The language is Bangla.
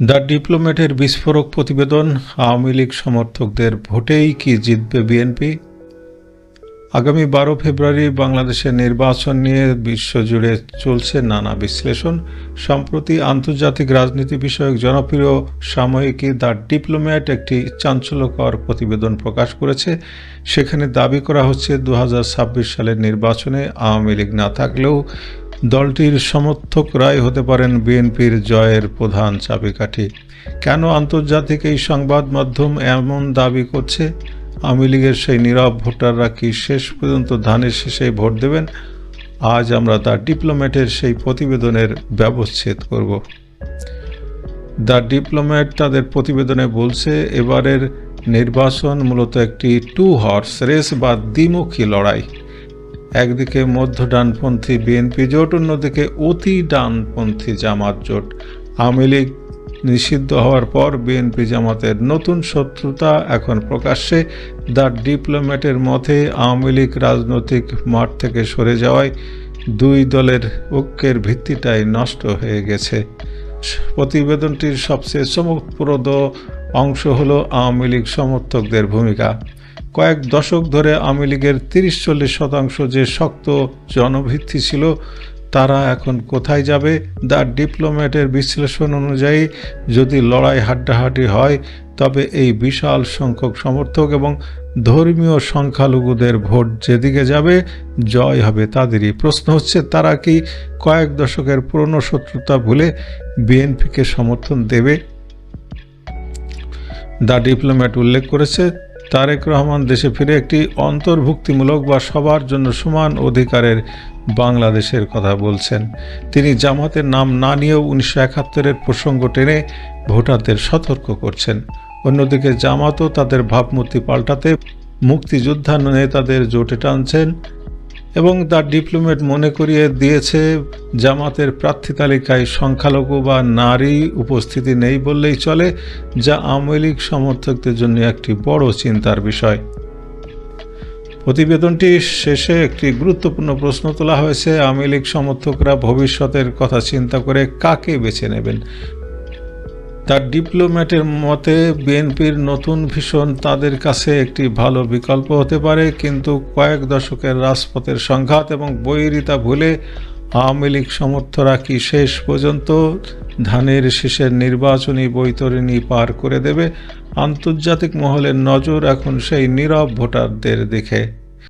দ্য ডিপ্লোম্যাটের বিস্ফোরক প্রতিবেদন আওয়ামী লীগ সমর্থকদের ভোটেই কি জিতবে বিএনপি? আগামী বারো ফেব্রুয়ারি বাংলাদেশের নির্বাচন নিয়ে বিশ্বজুড়ে চলছে নানা বিশ্লেষণ। সম্প্রতি আন্তর্জাতিক রাজনীতি বিষয়ক জনপ্রিয় সাময়িকী দ্য ডিপ্লোম্যাট একটি চাঞ্চল্যকর প্রতিবেদন প্রকাশ করেছে। সেখানে দাবি করা হচ্ছে দু হাজার ছাব্বিশ সালের নির্বাচনে আওয়ামী লীগ না থাকলেও দলটির সমর্থকরাই হতে পারেন বিএনপির জয়ের প্রধান চাবিকাঠি। কেন আন্তর্জাতিক এই সংবাদ মাধ্যম এমন দাবি করছে? আওয়ামী লীগের সেই নীরব ভোটাররা কি শেষ পর্যন্ত ধানের শেষে ভোট দেবেন? আজ আমরা তার ডিপ্লোম্যাটের সেই প্রতিবেদনের ব্যবচ্ছেদ করব। দ্য ডিপ্লোম্যাট তাদের প্রতিবেদনে বলছে, এবারের নির্বাচন মূলত একটি টু হর্স রেস বা দ্বিমুখী লড়াই। একদিকে মধ্য ডানপন্থী বিএনপি জোট, অন্যদিকে অতি ডানপন্থী জামাত জোট। আওয়ামী লীগ নিষিদ্ধ হওয়ার পর বিএনপি জামাতের নতুন শত্রুতা এখন প্রকাশ্যে। দ্য ডিপ্লোম্যাটের মতে, আওয়ামী লীগ রাজনৈতিক মাঠ থেকে সরে যাওয়ায় দুই দলের ঐক্যের ভিত্তিটাই নষ্ট হয়ে গেছে। প্রতিবেদনটির সবচেয়ে চমকপ্রদ অংশ হলো আওয়ামী লীগ সমর্থকদের ভূমিকা। কয়েক দশক ধরে আওয়ামী লীগের তিরিশ চল্লিশ শতাংশ যে শক্ত জনভিত্তি ছিল, তারা এখন কোথায় যাবে? দ্য ডিপ্লোম্যাটের বিশ্লেষণ অনুযায়ী, যদি লড়াই হাড্ডাহাড্ডি হয়, তবে এই বিশাল সংখ্যক সমর্থক এবং ধর্মীয় সংখ্যালঘুদের ভোট যেদিকে যাবে, জয় হবে তাদেরই। প্রশ্ন হচ্ছে, তারা কি কয়েক দশকের পুরনো শত্রুতা ভুলে বিএনপিকে সমর্থন দেবে? দ্য ডিপ্লোম্যাট উল্লেখ করেছে তারেক রহমান দেশে ফিরে একটি অন্তর্ভুক্তিমূলক বা সবার জন্য সমান অধিকারের বাংলাদেশের কথা বলছেন। তিনি জামাতের নাম না নিয়েও উনিশশো একাত্তরের প্রসঙ্গ টেনে ভোটারদের সতর্ক করছেন। অন্যদিকে জামাতও তাদের ভাবমূর্তি পাল্টাতে মুক্তিযোদ্ধা নেতাদের জোটে টানছেন। এবং তার ডিপ্লোমেট মনে করিয়ে দিয়েছে, জামাতের প্রার্থী তালিকায় সংখ্যালঘু বা নারী উপস্থিতি নেই বললেই চলে, যা আওয়ামী লীগ সমর্থকদের জন্য একটি বড় চিন্তার বিষয়। প্রতিবেদনটি শেষে একটি গুরুত্বপূর্ণ প্রশ্ন তোলা হয়েছে, আওয়ামী লীগ সমর্থকরা ভবিষ্যতের কথা চিন্তা করে কাকে বেছে নেবেন? তার ডিপ্লোম্যাটের মতে, বিএনপির নতুন ভীষণ তাদের কাছে একটি ভালো বিকল্প হতে পারে, কিন্তু কয়েক দশকের রাজপথের সংঘাত এবং বৈরিতা ভুলে আওয়ামী লীগ সমর্থরা কি শেষ পর্যন্ত ধানের শেষের নির্বাচনী বৈতরণী পার করে দেবে? আন্তর্জাতিক মহলের নজর এখন সেই নীরব ভোটারদের দিকে